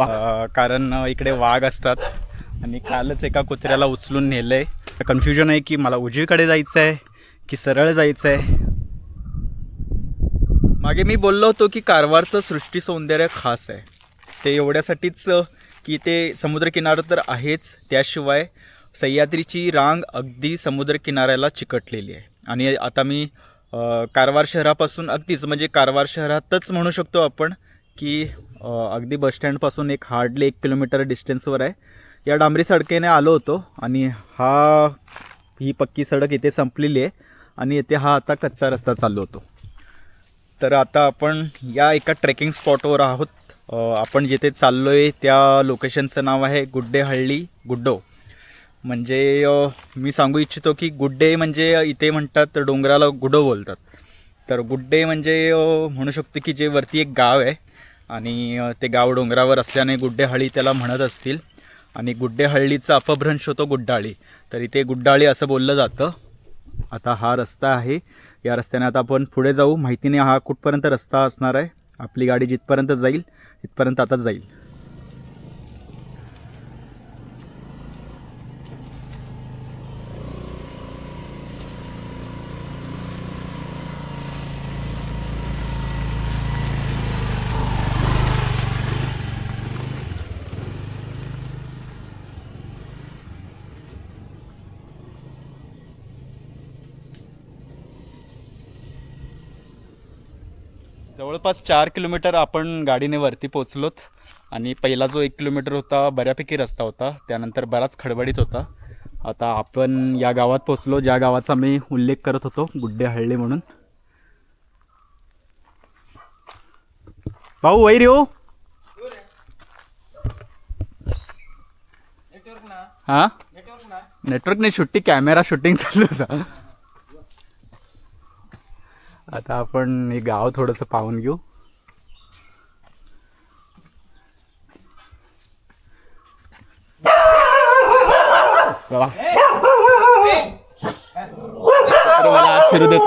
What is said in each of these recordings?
अं, कारण इकडे वाघ असतात. आणि कालच एका कुत्र्याला उचलून नेलं आहे कन्फ्युजन आहे की मला उजवीकडे जायचं आहे की सरळ जायचं आहे मागे मी बोललो होतो की कारवारचं सृष्टी सौंदर्य खास आहे. ते एवढ्यासाठीच की ते समुद्रकिनारा तर आहेच. त्याशिवाय सह्याद्रीची रांग अगदी समुद्रकिनाऱ्याला चिकटलेली आहे. आणि आता मी अ, कारवार शहरापासून अगदीच म्हणजे कारवार शहरातच म्हणू शकतो आपण की अगदी बसस्टँडपासून एक हार्डली एक किलोमीटर डिस्टन्सवर आहे. या डांबरी सडकेने आलो होतो आणि हा ही पक्की सडक इथे संपलेली आहे आणि येथे हा आता कच्चा रस्ता चालू होतो. तर आता आपण या एका ट्रेकिंग स्पॉटवर आहोत. आपण जिथे चाललो आहे त्या लोकेशनचं नाव आहे गुड्डे हळ्ळी गुड्डो. म्हणजे मी सांगू इच्छितो की गुड्डे म्हणजे इथे म्हणतात तर डोंगराला गुडो बोलतात. तर गुड्डे म्हणजे म्हणू शकतो की जे वरती एक गाव आहे. आणि ते गाव डोंगरावर असल्याने गुड्डेहळ्ळी त्याला म्हणत असतील. आणि गुड्डेहळ्ळीचा अपभ्रंश होतो गुड्डाळी. तर इथे गुड्डाळी असं बोललं जातं. आता हा रस्ता आहे. या रस्त्याने आता आपण पुढे जाऊ. माहिती नाही हा कुठपर्यंत रस्ता असणार आहे. आपली गाडी जिथपर्यंत जाईल तिथपर्यंत आता जाईल. जवळपास चार किलोमीटर आपण गाडीने वरती पोचलोत आणि पहिला जो एक किलोमीटर होता बऱ्यापैकी रस्ता होता. त्यानंतर बराच खडबडीत होता. आता आपण या गावात पोचलो. ज्या गावाचा मी उल्लेख करत होतो गुड्डेहಳ್ಳಿ म्हणून. भाऊ वैर येऊ? हा? नेटवर्क नाही शूटिंग कॅमेरा शूटिंग चालू होता. आता आपण हे गाव थोडंसं पाहून घेऊ. मला आत फिरू देत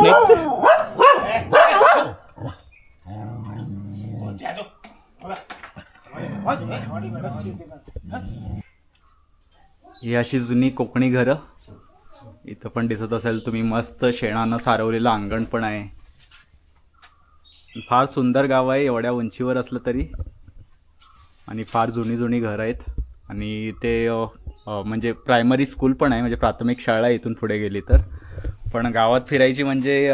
ही अशी जुनी कोकणी घरं. इथं पण दिसत असेल तुम्ही मस्त शेणानं सारवलेलं अंगण पण आहे. फार सुंदर गाव आहे एवढ्या उंचीवर असलं तरी. आणि फार जुनी जुनी घरं आहेत. आणि ते म्हणजे प्रायमरी स्कूल पण आहे म्हणजे प्राथमिक शाळा आहे इथून पुढे गेली तर. पण गावात फिरायची म्हणजे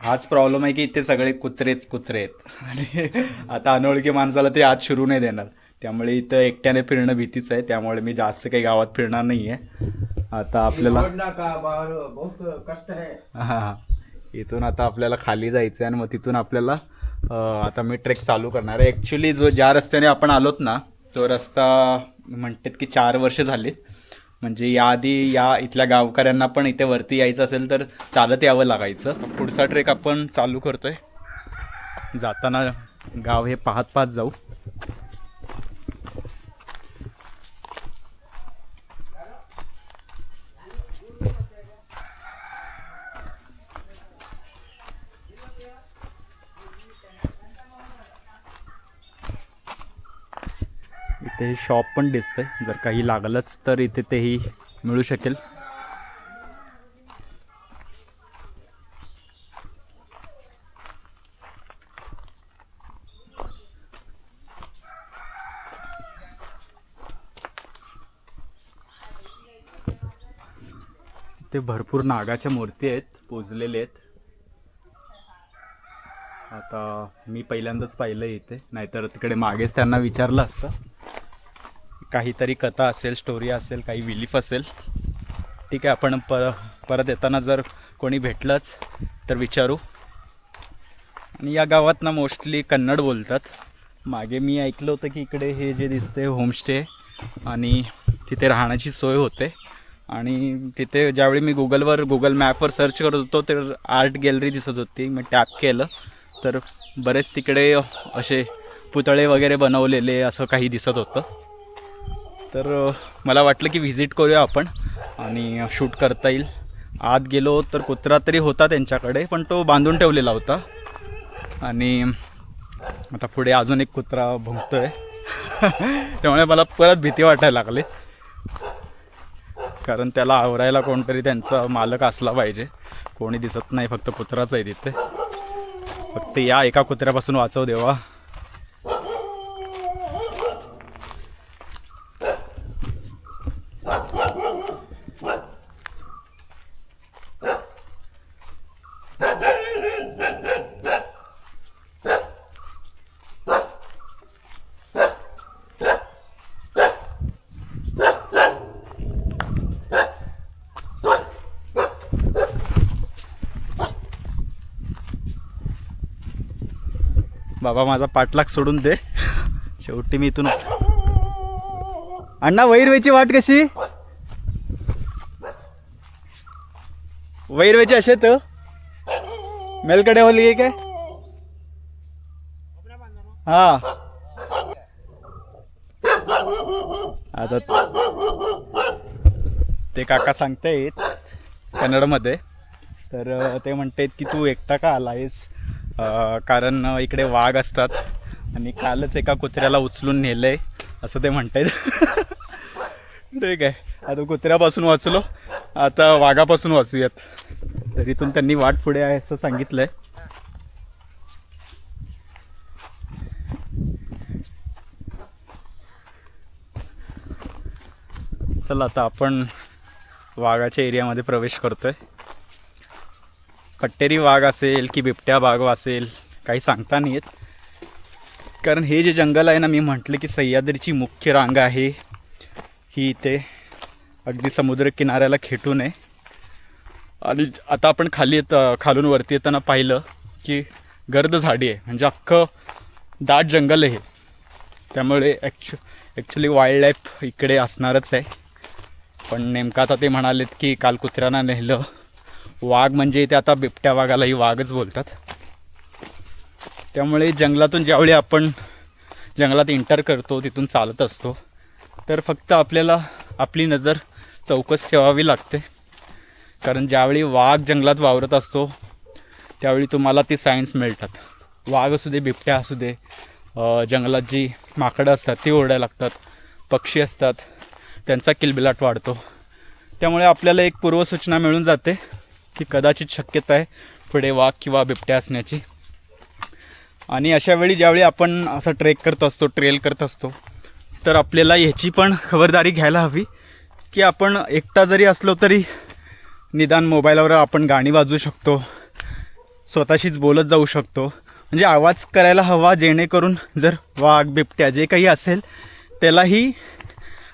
हाच प्रॉब्लेम आहे की इथे सगळे कुत्रेच कुत्रे आहेत. आणि आता अनोळखी माणसाला ते आज शिरू नाही देणार. त्यामुळे इथं एकट्याने फिरणं भीतीच आहे. त्यामुळे मी जास्त काही गावात फिरणार नाही आहे आता आपल्याला है हा. इथून आता आपल्याला खाली जायचं आहे आणि मग तिथून आपल्याला आता मी ट्रेक चालू करणार आहे. ॲक्च्युली जो ज्या रस्त्याने आपण आलोत ना तो रस्ता म्हणतात की चार वर्ष झालीत. म्हणजे याआधी या इथल्या गावकऱ्यांना पण इथे वरती यायचं असेल तर चालत यावं लागायचं. पुढचा ट्रेक आपण चालू करतोय. जाताना गाव हे पाहत पाहत जाऊ. इथे शॉप पण दिसतंय. जर काही लागलंच तर इथे तेही मिळू शकेल. ते भरपूर नागाच्या मूर्ती आहेत पोजलेले आहेत. आता मी पहिल्यांदाच पाहिलं इथे नाहीतर तिकडे मागेच त्यांना विचारलं असतं. काहीतरी कथा असेल स्टोरी असेल काही विलीफ असेल ठीक आहे आपण पर परत येताना जर कोणी भेटलंच तर विचारू. आणि या गावात ना मोस्टली कन्नड बोलतात. मागे मी ऐकलं होतं की इकडे हे जे दिसते होमस्टे आणि तिथे राहण्याची सोय होते. आणि तिथे ज्यावेळी मी गुगलवर गुगल मॅपवर सर्च करत होतो तर आर्ट गॅलरी दिसत होती. मग टॅप केलं. तर बरेच तिकडे असे पुतळे वगैरे बनवलेले असं काही दिसत होतं. तर मला वाटलं की व्हिजिट करूया आपण आणि शूट करता येईल. आत गेलो तर कुत्रा तरी होता त्यांच्याकडे पण तो बांधून ठेवलेला होता. आणि आता पुढे अजून एक कुत्रा भुंकतोय त्यामुळे मला परत भीती वाटायला लागली. कारण त्याला आवरायला कोणतरी त्यांचा मालक असला पाहिजे. कोणी दिसत नाही फक्त कुत्राच आहे तिथे. फक्त या एका कुत्र्यापासून वाचव देवा. बाबा माझा पाठलाग सोडून दे. शेवटी मी इथून अण्णा वैरवेची वाट कशी? वैरवेची असे तर मेलकडे होली आहे काय? हा. आता ते काका सांगतायत कन्नडमध्ये. तर ते म्हणतायत की तू एकटा का आला आहेस कारण इकडे वाघ असतात आणि कालच एका कुत्र्याला उचलून नेलंय असं ते म्हणतायत. ठीक आहे आता कुत्र्यापासून वाचलो. आता वाघापासून वाचूयात. तर इथून त्यांनी वाट पुढे आहे असं सांगितलंय. चला आता आपण वाघाच्या एरियामध्ये प्रवेश करतोय. कट्टेरी वाघ असेल की बिबट्या वाघ असेल काही सांगता नाही येत कारण हे जे जंगल आहे ना मी म्हटलं की सह्याद्रीची मुख्य रांग आहे. ही इथे अगदी समुद्र किनाऱ्याला खेटून आहे आणि आता आपण खाली येत खालून वरती येताना पाहिलं की गर्द झाडी आहे. म्हणजे अख्खं दाट जंगल आहे त्यामुळे ॲक्चु ॲक्च्युली वाईल्ड लाईफ इकडे असणारच आहे. पण नेमकं आता ते म्हणालेत की काल कुत्र्यांना नेलं. वाघ म्हणजे ते आता बिबट्या वाघालाही वाघच बोलतात. त्यामुळे जंगलातून ज्यावेळी आपण जंगलात एंटर करतो तिथून चालत असतो तर फक्त आपल्याला आपली नजर चौकस ठेवावी लागते. कारण ज्यावेळी वाघ जंगलात वावरत असतो त्यावेळी तुम्हाला ती सायन्स मिळतात. वाघ असू दे बिबट्या असू दे जंगलात जी माकडं असतात ती ओरडायला लागतात पक्षी असतात त्यांचा किलबिलाट वाढतो. त्यामुळे आपल्याला एक पूर्वसूचना मिळून जाते. की कदाचित शक्यता आहे पुढे वाघ किंवा बिबट्या असण्याची. आणि अशा वेळी ज्यावेळी आपण असं ट्रेक करत असतो ट्रेल करत असतो तर आपल्याला ह्याची पण खबरदारी घ्यायला हवी की आपण एकटा जरी असलो तरी निदान मोबाईलवर आपण गाणी वाजवू शकतो स्वतःशीच बोलत जाऊ शकतो. म्हणजे आवाज करायला हवा जेणेकरून जर वाघ बिबट्या जे काही असेल त्यालाही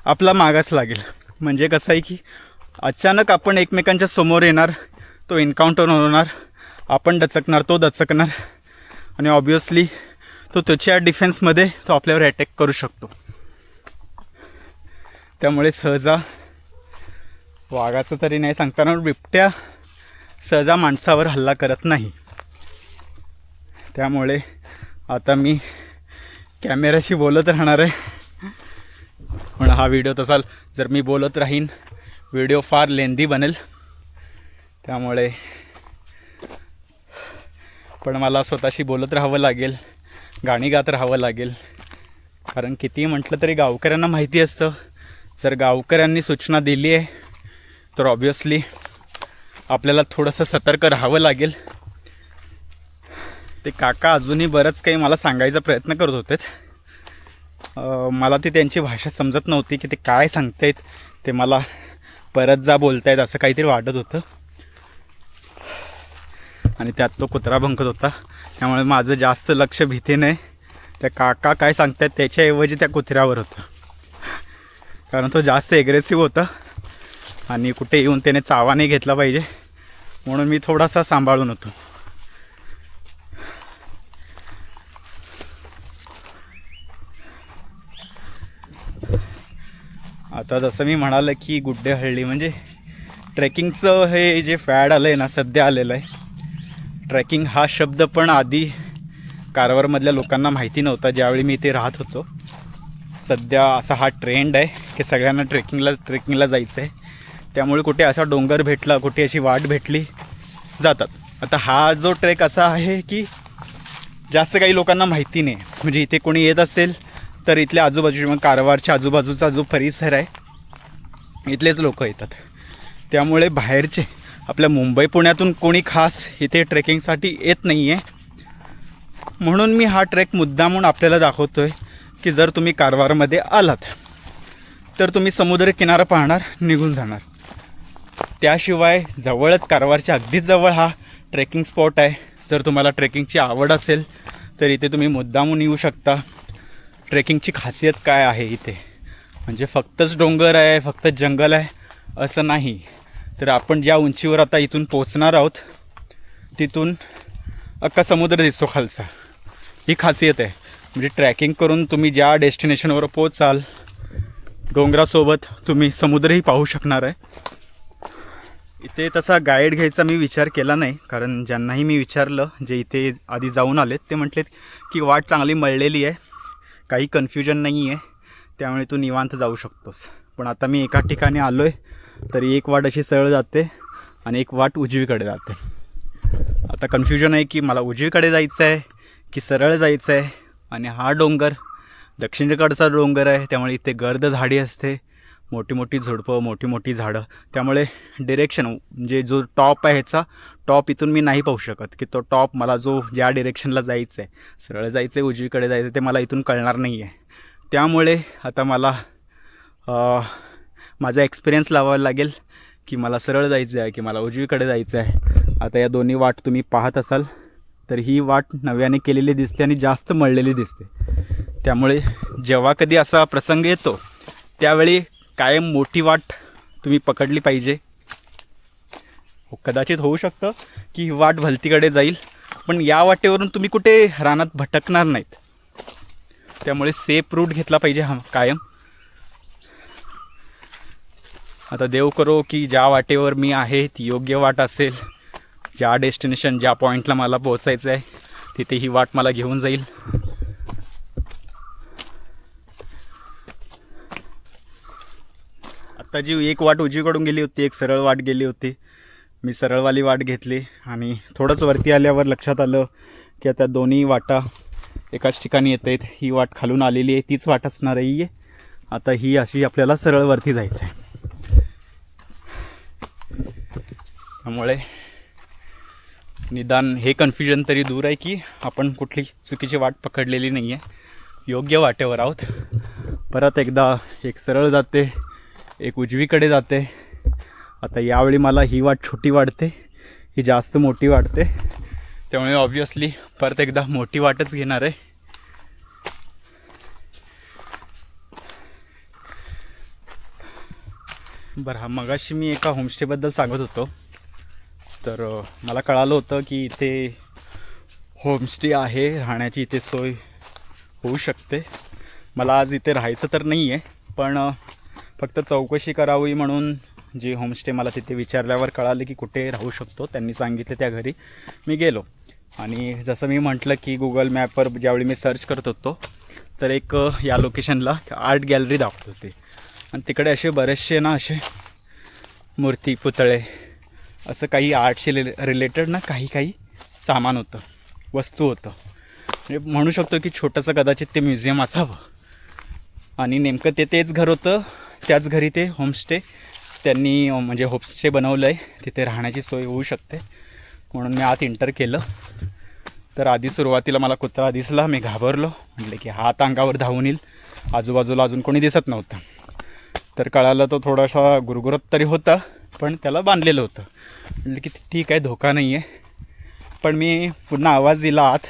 आपला मागास लागेल. म्हणजे कसं आहे की अचानक आपण एकमेकांच्या समोर येणार तो एन्काउंटर होणार. आपण दचकणार तो दचकणार. आणि ऑब्वियसली तो त्याच्या डिफेन्समध्ये तो आपल्यावर अटॅक करू शकतो. त्यामुळे सहजा वाघाचं तरी नाही सांगताना बिबट्या सहजा माणसावर हल्ला करत नाही. त्यामुळे आता मी कॅमेऱ्याशी बोलत राहणार आहे. पण हा व्हिडिओ तसा जर मी बोलत राहीन व्हिडिओ फार लेंदी बनेल. त्यामुळे पण मला स्वतःशी बोलत राहावं लागेल गाणी गात राहावं लागेल. कारण कितीही म्हटलं तरी गावकऱ्यांना माहिती असतं. जर गावकऱ्यांनी सूचना दिली आहे तर ऑब्वियसली आपल्याला थोडंसं सतर्क राहावं लागेल. ते काका अजूनही बरंच काही मला सांगायचा प्रयत्न करत होते मला ती त्यांची भाषा समजत नव्हती की ते काय सांगतायत ते मला परत जा बोलतायत असं काहीतरी वाटत होतं. आणि त्यात तो कुत्रा भंकत होता. त्यामुळे माझं जास्त लक्ष भीतीने त्या काका काय सांगतात त्याच्याऐवजी त्या कुत्र्यावर होतं. कारण तो जास्त एग्रेसिव्ह होता. आणि कुठे येऊन त्याने चावा नाही घेतला पाहिजे. म्हणून मी थोडासा सांभाळून होतो. आता जसं मी म्हणालं की गुड्डेहळ्ळी म्हणजे ट्रेकिंगचं हे जे फॅड आलं आहे ना सध्या आलेलं आहे. ट्रेकिंग हा शब्द पण आधी कारवारमधल्या लोकांना माहिती नव्हता ज्यावेळी मी इथे राहत होतो. सध्या असा हा ट्रेंड आहे की सगळ्यांना ट्रेकिंगला ट्रेकिंगला जायचं आहे त्यामुळे कुठे असा डोंगर भेटला कुठे अशी वाट भेटली जातात. आता हा जो ट्रेक असा आहे की जास्त काही लोकांना माहिती नाही. म्हणजे इथे कोणी येत असेल तर इथल्या आजूबाजूचे मग कारवारच्या आजूबाजूचा जो परिसर आहे इथलेच लोक येतात. त्यामुळे बाहेरचे आपल्या मुंबई पुण्यातून कोणी खास इथे ट्रेकिंगसाठी येत नाही आहे म्हणून मी हा ट्रेक मुद्दामून आपल्याला दाखवतो आहे की जर तुम्ही कारवारमध्ये आलात तर तुम्ही समुद्र किनारा पाहणार निघून जाणार. त्याशिवाय जवळच कारवारच्या अगदीच जवळ हा ट्रेकिंग स्पॉट आहे. जर तुम्हाला ट्रेकिंगची आवड असेल तर इथे तुम्ही मुद्दामून येऊ शकता. ट्रेकिंगची खासियत काय आहे इथे? म्हणजे फक्तच डोंगर आहे फक्त जंगल आहे असं नाही. तर आपण ज्या उंचीवर आता इथून पोचणार आहोत तिथून अख्खा समुद्र दिसतो खालचा. ही खासियत आहे. म्हणजे ट्रॅकिंग करून तुम्ही ज्या डेस्टिनेशनवर पोचाल डोंगरासोबत तुम्ही समुद्रही पाहू शकणार आहे. इथे तसा गाईड घ्यायचा मी विचार केला नाही कारण ज्यांनाही मी विचारलं जे इथे आधी जाऊन आलेत ते म्हटलेत की वाट चांगली मळलेली आहे काही कन्फ्युजन नाही आहे त्यामुळे तू निवांत जाऊ शकतोस. पण आता मी एका ठिकाणी आलो आहे तरी एक वाट अशी सरळ जाते आणि एक वाट उजवीकडे जाते आता कन्फ्युजन आहे की मला उजवीकडे जायचं आहे की सरळ जायचं आहे आणि हा डोंगर दक्षिणेकडचा डोंगर आहे त्यामुळे इथे गर्द झाडी असते. मोठी मोठी झुडपं मोठी मोठी झाडं. त्यामुळे डिरेक्शन म्हणजे जो टॉप आहे ह्याचा टॉप इथून मी नाही पाहू शकत की तो टॉप मला जो ज्या डिरेक्शनला जायचं आहे सरळ जायचं आहे उजवीकडे जायचं ते मला इथून कळणार नाही आहे त्यामुळे आता मला माझा एक्सपिरियन्स लावावा लागेल की मला सरळ जायचं आहे की मला उजवीकडे जायचं आहे आता या दोन्ही वाट तुम्ही पाहत असाल तर ही वाट नव्याने केलेली दिसते आणि जास्त मळलेली दिसते. त्यामुळे जेव्हा कधी असा प्रसंग येतो त्यावेळी कायम मोठी वाट तुम्ही पकडली पाहिजे. हो, कदाचित होऊ शकतं की ही वाट भलतीकडे जाईल पण या वाटेवरून तुम्ही कुठे रानात भटकणार नाहीत. त्यामुळे सेफ रूट घेतला पाहिजे हा कायम. आता देव करो की ज्या वाटेवर मी आहे ती योग्य वाट असेल. ज्या डेस्टिनेशन ज्या पॉईंटला मला पोहोचायचं आहे तिथे ही वाट मला घेऊन जाईल. आत्ता जी एक वाट उजवीकडून गेली होती एक सरळ वाट गेली होती. मी सरळवाली वाट घेतली आणि थोडंच वरती आल्यावर लक्षात आलं की आता दोन्ही वाटा एकाच ठिकाणी येत आहेत. ही वाट खालून आलेली आहे तीच वाट असणार आहे. आता ही अशी आपल्याला सरळ वरती जायचं आहे त्यामुळे निदान हे कन्फ्युजन तरी दूर आहे की आपण कुठली चुकीची वाट पकडलेली नाही आहे योग्य वाटेवर आहोत. परत एकदा एक सरळ जाते एक उजवीकडे जाते. आता यावेळी मला ही वाट छोटी वाटते ही जास्त मोठी वाटते. त्यामुळे ऑब्व्हियसली परत एकदा मोठी वाटच घेणार आहे. बरं हा मगाशी मी एका होमस्टेबद्दल सांगत होतो. तर मला कळालं होतं की इथे होमस्टे आहे राहण्याची इथे सोय होऊ शकते. मला आज इथे राहायचं तर नाही आहे पण फक्त चौकशी करावी म्हणून जे होमस्टे मला तिथे विचारल्यावर कळालं की कुठे राहू शकतो त्यांनी सांगितलं त्या घरी मी गेलो. आणि जसं मी म्हटलं की गुगल मॅपवर ज्यावेळी मी सर्च करत होतो तर एक या लोकेशनला आर्ट गॅलरी दाखवत होती. आणि तिकडे असे बरेचसे ना असे मूर्ती पुतळे असं काही आर्टशी रिलेटेड ना काही काही सामान होतं वस्तू होतं. म्हणजे म्हणू शकतो की छोटंसं कदाचित ते म्युझियम असावं. आणि नेमकं ते तेच घर होतं त्याच घरी ते होमस्टे त्यांनी म्हणजे होमस्टे बनवलं आहे तिथे राहण्याची सोय होऊ शकते. म्हणून मी आत इंटर केलं. तर आधी सुरुवातीला मला कुत्रा दिसला मी घाबरलो. म्हटले की हात अंगावर धावून येईल. आजूबाजूला अजून कोणी दिसत नव्हतं. तर कळालं तो थोडासा गुरगुरत तरी होता. पण त्याला बांधलेलं होतं. म्हटलं की ठीक आहे धोका नाही आहे. पण मी पुन्हा आवाज दिला आत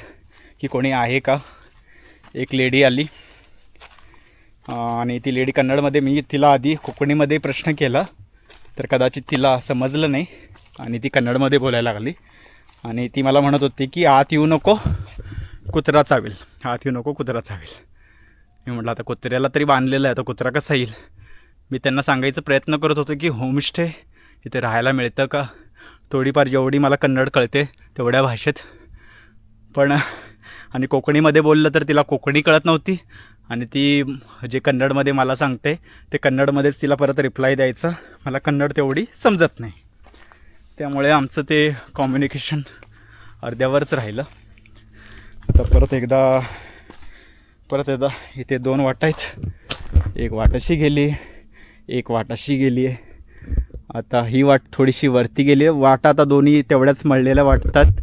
की कोणी आहे का? एक लेडी आली. आणि ती लेडी कन्नडमध्ये मी तिला आधी कोकणीमध्ये प्रश्न केला तर कदाचित तिला समजलं नाही. आणि ती कन्नडमध्ये बोलायला लागली. आणि ती मला म्हणत होती की आत येऊ नको कुत्रा चावेल. आत येऊ नको कुत्रा चावेल. मी म्हटलं आता कुत्र्याला तरी बांधलेलं आहे आता कुत्रा कसा येईल? मी त्यांना सांगायचा प्रयत्न करत होतो की होमस्टे इथे राहायला मिळतं का? थोडीफार जेवढी मला कन्नड कळते तेवढ्या भाषेत. पण आणि कोकणीमध्ये बोललं तर तिला कोकणी कळत नव्हती. आणि ती जे कन्नडमध्ये मला सांगते ते कन्नडमध्येच तिला परत रिप्लाय द्यायचा. मला कन्नड तेवढी समजत नाही. त्यामुळे आमचं ते कॉम्युनिकेशन अर्ध्यावरच राहिलं. आता परत एकदा परत एकदा इथे दोन वाटा आहेत. एक वाटाशी गेली एक वाटाशी गेली आहे आता ही वाट थोडीशी वरती गेली आहे. आता दोन्ही तेवढ्याच मळलेल्या वाटतात.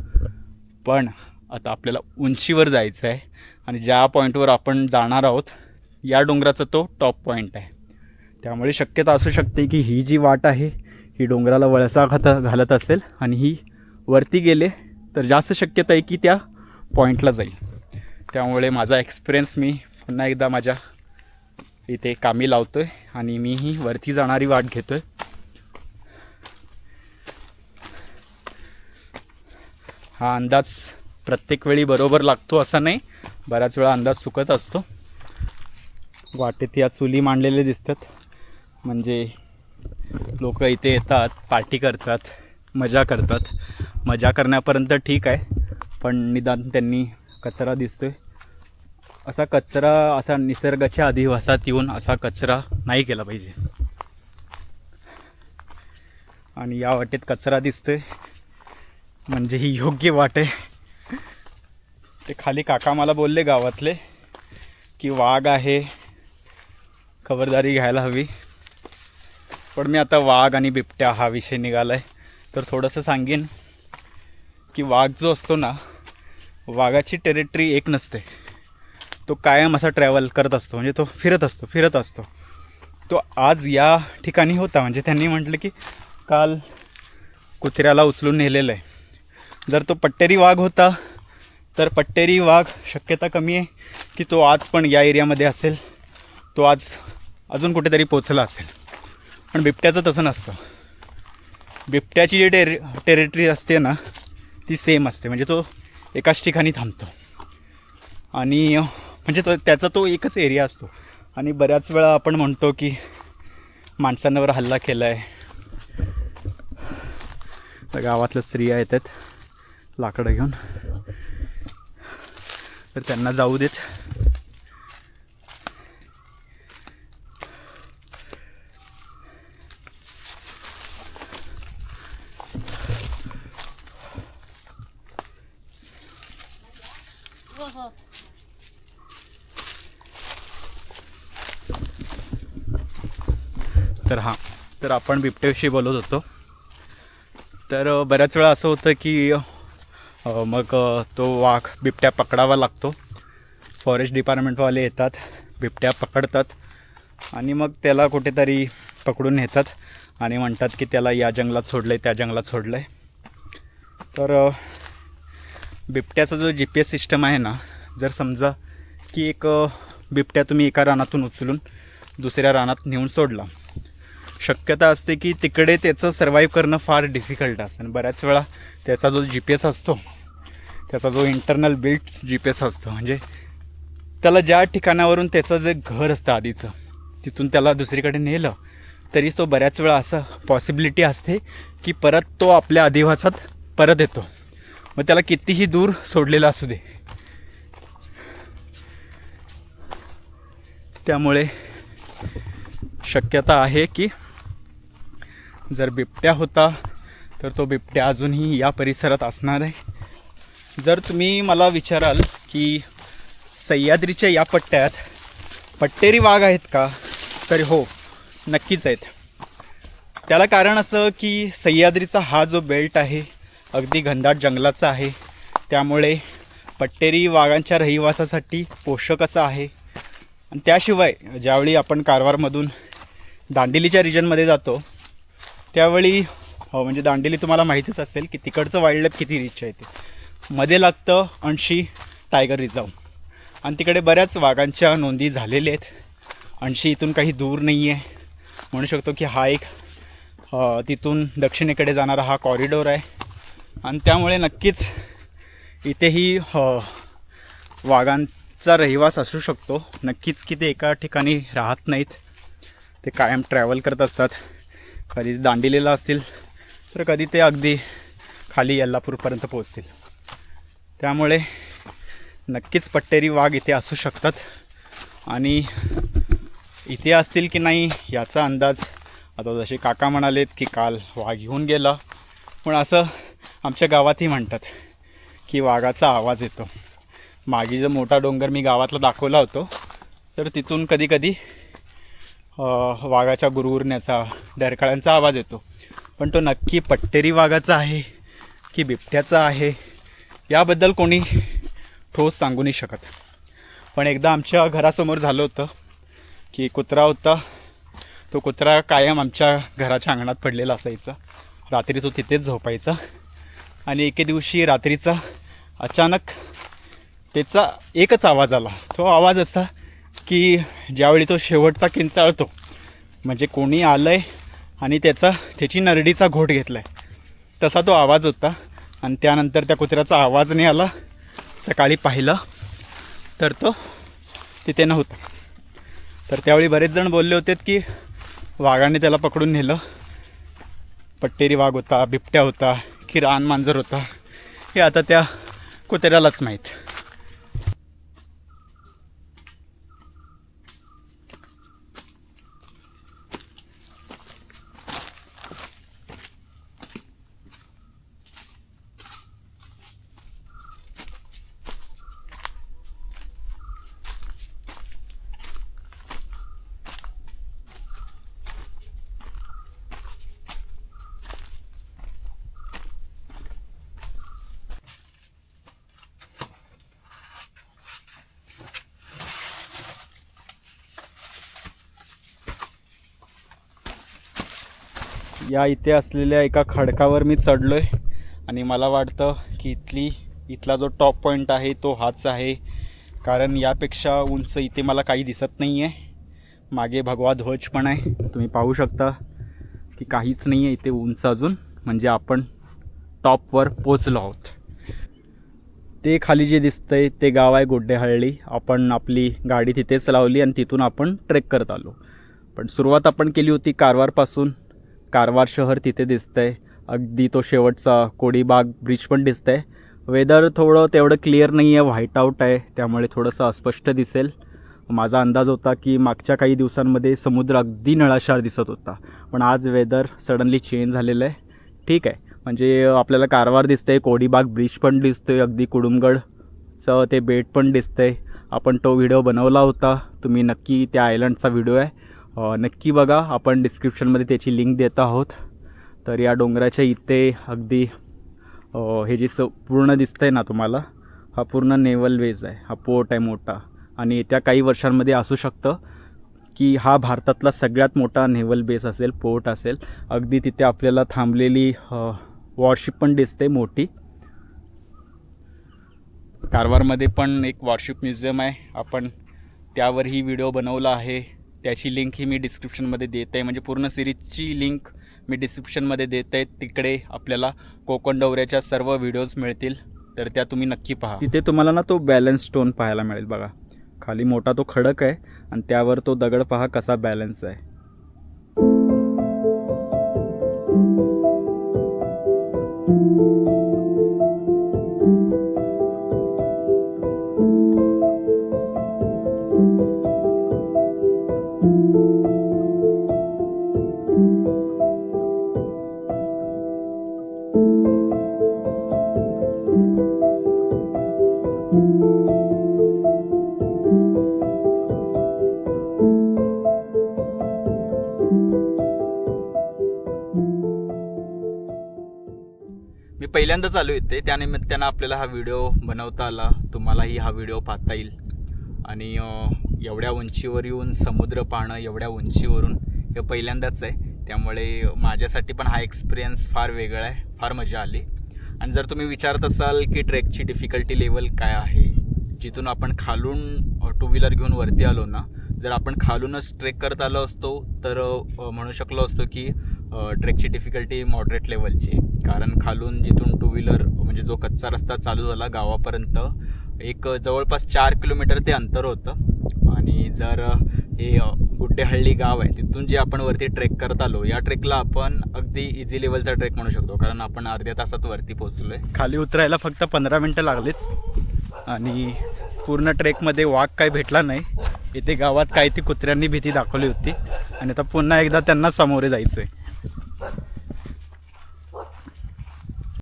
पण आता आपल्याला उंचीवर जायचं आहे आणि ज्या पॉईंटवर आपण जाणार आहोत या डोंगराचा तो टॉप पॉईंट आहे. त्यामुळे शक्यता असू शकते की ही जी वाट आहे ही डोंगराला वळसा घात घालत असेल आणि ही वरती गेले तर जास्त शक्यता आहे की त्या पॉईंटला जाईल. त्यामुळे माझा एक्सपिरियन्स मी पुन्हा एकदा माझ्या इथे कामी लावतो आहे आणि मी ही वरती जाणारी वाट घेतो आहे हा अंदाज प्रत्येक वेळी बरोबर लागतो असा नाही. बऱ्याच वेळा अंदाज चुकत असतो. वाटेत या चुली मांडलेले दिसतात. म्हणजे लोक इथे येतात पार्टी करतात मजा करतात. मजा करण्यापर्यंत ठीक आहे. पण निदान त्यांनी कचरा दिसतोय. असा कचरा असा निसर्गाच्या अधिवासात येऊन असा कचरा नाही केला पाहिजे. आणि या वाटेत कचरा दिसतोय. म्हणजे ही योग्य वाट आहे. ते खाली काका मला बोलले गावातले की वाघ आहे खबरदारी घ्यायला हवी. पण मी आता वाघ आणि बिबट्या हा विषय निघाला आहे तर थोडंसं सांगेन की वाघ जो असतो ना वाघाची टेरिटरी एक नसते. तो कायम असा ट्रॅव्हल करत असतो म्हणजे तो फिरत असतो फिरत असतो. तो आज या ठिकाणी होता म्हणजे त्यांनी म्हटलं की काल कुत्र्याला उचलून नेलेलं आहे जर तो पट्टेरी वाघ होता तर पट्टेरी वाघ शक्यता कमी आहे की तो आज पण या एरियामध्ये असेल. तो आज अजून कुठेतरी पोचला असेल. पण बिबट्याचं तसं नसतं. बिबट्याची जी टेरि टेरिटरी असते ना ती सेम असते. म्हणजे तो एकाच ठिकाणी थांबतो. आणि म्हणजे तो त्याचा तो एकच एरिया असतो. आणि बऱ्याच वेळा आपण म्हणतो की माणसांवर हल्ला केला आहे तर गावातल्या स्त्रिया येतात. लाकडं घेऊन. तर त्यांना जाऊ देत. तर हां तर आपण बिबट्याविषयी बोलत होतो. तर बऱ्याच वेळा असं होतं की मग तो वाघ बिबट्या पकडावा लागतो. फॉरेस्ट डिपार्टमेंटवाले येतात बिबट्या पकडतात आणि मग त्याला कुठेतरी पकडून नेतात आणि म्हणतात की त्याला या जंगलात सोडलं आहे त्या जंगलात सोडलं आहे तर बिबट्याचा जो जी पी एस सिस्टम आहे ना जर समजा की एक बिबट्या तुम्ही एका रानातून उचलून दुसऱ्या रानात नेऊन सोडला शक्यता असते की तिकडे त्याचं सर्वाईव्ह करणं फार डिफिकल्ट असतं. आणि बऱ्याच वेळा त्याचा जो जी पी एस असतो त्याचा जो internal builds G P S असतो म्हणजे त्याला ज्या ठिकाणावरून त्याचं जे घर असतं आधीचं तिथून त्याला दुसरीकडे नेलं तरी तो बऱ्याच वेळा असं पॉसिबिलिटी असते की परत तो आपल्या अधिवासात परत येतो. मग त्याला कितीही दूर सोडलेला असू दे. त्यामुळे शक्यता आहे की जर बिबट्या होता तर तो बिबट्या अजूनही या परिसरात असणार आहे. जर तुम्ही मला विचाराल की सह्याद्रीच्या या पट्ट्यात पट्टेरी वाघ आहेत का तर हो नक्कीच आहेत. त्याला कारण असं की सह्याद्रीचा हा जो बेल्ट आहे अगदी घनदाट जंगलाचा आहे. त्यामुळे पट्टेरी वाघांच्या रहिवासासाठी पोषक असं आहे. आणि त्याशिवाय ज्यावेळी आपण कारवारमधून दांडेलीच्या रिजनमध्ये जातो त्यावेळी हो म्हणजे दांडेली तुम्हाला माहितीच असेल की तिकडचं वाईल्ड लाईफ किती रिच आहे ते. मध्ये लागतं ऐंशी टायगर रिझर्व आणि तिकडे बऱ्याच वाघांच्या नोंदी झालेल्या आहेत. ऐंशी इथून काही दूर नाही आहे म्हणू शकतो की हा एक तिथून दक्षिणेकडे जाणारा हा कॉरिडोर आहे. आणि त्यामुळे नक्कीच इथेही वाघांचा रहिवास असू शकतो. नक्कीच की ते एका ठिकाणी राहत नाहीत. ते कायम ट्रॅव्हल करत असतात. कधी दांडिलेला असतील तर कधी ते अगदी खाली यल्लापूरपर्यंत पोहोचतील. त्यामुळे नक्कीच पट्टेरी वाघ इथे असू शकतात. आणि इथे असतील की नाही याचा अंदाज आता जसे काका म्हणालेत की काल वाघ घेऊन गेला. पण असं आमच्या गावातही म्हणतात की वाघाचा आवाज येतो. मागे जो मोठा डोंगर मी गावातला दाखवला होतो तर तिथून कधी कधी वाघाच्या गुरगुरण्याचा डरकाळ्यांचा आवाज येतो. पण तो नक्की पट्टेरी वाघाचा आहे की बिबट्याचा आहे याबद्दल कोणी ठोस सांगू नाही शकत. पण एकदा आमच्या घरासमोर झालं होतं की कुत्रा होता तो कुत्रा कायम आमच्या घराच्या अंगणात पडलेला असायचा. रात्री तो तिथेच झोपायचा आणि एके दिवशी रात्रीचा अचानक त्याचा एकच आवाज आला. तो आवाज असा की ज्यावेळी तो शेवटचा किंचाळतो म्हणजे कोणी आलं आहे आणि त्याचा त्याची नरडीचा घोट घेतला आहे तसा तो आवाज होता. आणि त्यानंतर त्या कुत्र्याचा आवाज नाही आला. सकाळी पाहिलं तर तो तिथे नव्हता. तर त्यावेळी बरेच जण बोलले होते की वाघाने त्याला पकडून नेलं. पट्टेरी वाघ होता बिबट्या होता की रान मांजर होता हे आता त्या कुत्र्यालाच माहीत. या इथे असलेल्या एका खडकावर मी चढलो आहे आणि मला वाटतं की इथली इथला जो टॉप पॉईंट आहे तो हाच आहे. कारण यापेक्षा उंच इथे मला काही दिसत नाही आहे मागे भगवा ध्वज पण आहे. तुम्ही पाहू शकता की काहीच नाही आहे इथे उंच अजून. म्हणजे आपण टॉपवर पोचलो आहोत. ते खाली जे दिसतंय ते गाव आहे गोड्डेहळ्ळी. आपण आपली गाडी तिथेच लावली आणि तिथून आपण ट्रेक करत आलो. पण सुरुवात आपण केली होती कारवारपासून. कारवार शहर तिथे दिसतंय. अगदी तो शेवटचा कोडीबाग ब्रिज पण दिसतंय. वेदर थोडं तेवढं क्लिअर नाही आहे व्हाईट आऊट आहे. त्यामुळे थोडंसं अस्पष्ट दिसेल. माझा अंदाज होता की मागच्या काही दिवसांमध्ये समुद्र अगदी नळाशार दिसत होता. पण आज वेदर सडनली चेंज झालेलं आहे. ठीक आहे. म्हणजे आपल्याला कारवार दिसतंय कोडीबाग ब्रिज पण दिसतोय अगदी कुडुमगडचं ते बेट पण दिसतंय. आपण तो व्हिडिओ बनवला होता. तुम्ही नक्की त्या आयलंडचा व्हिडिओ आहे. नक्की बघा आपण डिस्क्रिप्शनमध्ये त्याची लिंक देत आहोत. तर या डोंगराच्या इथे अगदी हे जे स पूर्ण दिसतंय ना तुम्हाला हा पूर्ण नेवल वेज आहे. हा पोर्ट आहे मोठा. आणि येत्या काही वर्षांमध्ये असू शकतं की हा भारतातला सगळ्यात मोठा नेव्हल बेस असेल पोर्ट असेल. अगदी तिथे आपल्याला थांबलेली वॉरशिप पण दिसते मोठी. कारवारमध्ये पण एक वॉरशिप म्युझियम आहे. आपण त्यावरही व्हिडिओ बनवला आहे. त्याची लिंक ही मी डिस्क्रिप्शनमध्ये देत आहे म्हणजे पूर्ण सिरीजची लिंक मी डिस्क्रिप्शनमध्ये देत आहे तिकडे आपल्याला कोकण दौऱ्याच्या सर्व व्हिडिओज मिळतील. तर त्या तुम्ही नक्की पहा. तिथे तुम्हाला ना तो बॅलन्स स्टोन पाहायला मिळेल बघा. खाली मोठा तो खडक आहे आणि त्यावर तो दगड पहा कसा बॅलन्स आहे. पहिल्यांदा चालू येते त्यानिमित्तानं आपल्याला हा व्हिडिओ बनवता आला. तुम्हालाही हा व्हिडिओ पाहता येईल. आणि एवढ्या उंचीवर येऊन समुद्र पाहणं एवढ्या उंचीवरून हे पहिल्यांदाच आहे. त्यामुळे माझ्यासाठी पण हा एक्सपिरियन्स फार वेगळा आहे. फार मजा आली. आणि जर तुम्ही विचारत असाल की ट्रेकची डिफिकल्टी लेवल काय आहे जिथून आपण खालून टू व्हीलर घेऊन वरती आलो ना जर आपण खालूनच ट्रेक करत आलो असतो तर म्हणू शकलो असतो की ट्रेकची डिफिकल्टी मॉडरेट लेवलची कारण खालून जिथून टू व्हीलर म्हणजे जो कच्चा रस्ता चालू झाला गावापर्यंत एक जवळपास चार किलोमीटर ते अंतर होतं. आणि जर हे गुड्डेहळ्ळी गाव आहे तिथून जे आपण वरती ट्रेक करत आलो या ट्रेकला आपण अगदी इझी लेवलचा ट्रेक म्हणू शकतो. कारण आपण अर्ध्या तासात वरती पोहोचलोय. खाली उतरायला फक्त पंधरा मिनटं लागलीत. आणि पूर्ण ट्रेकमध्ये वाघ काय भेटला नाही. इथे गावात काही ती कुत्र्यांनी भीती दाखवली होती. आणि आता पुन्हा एकदा त्यांना सामोरे जायचं आहे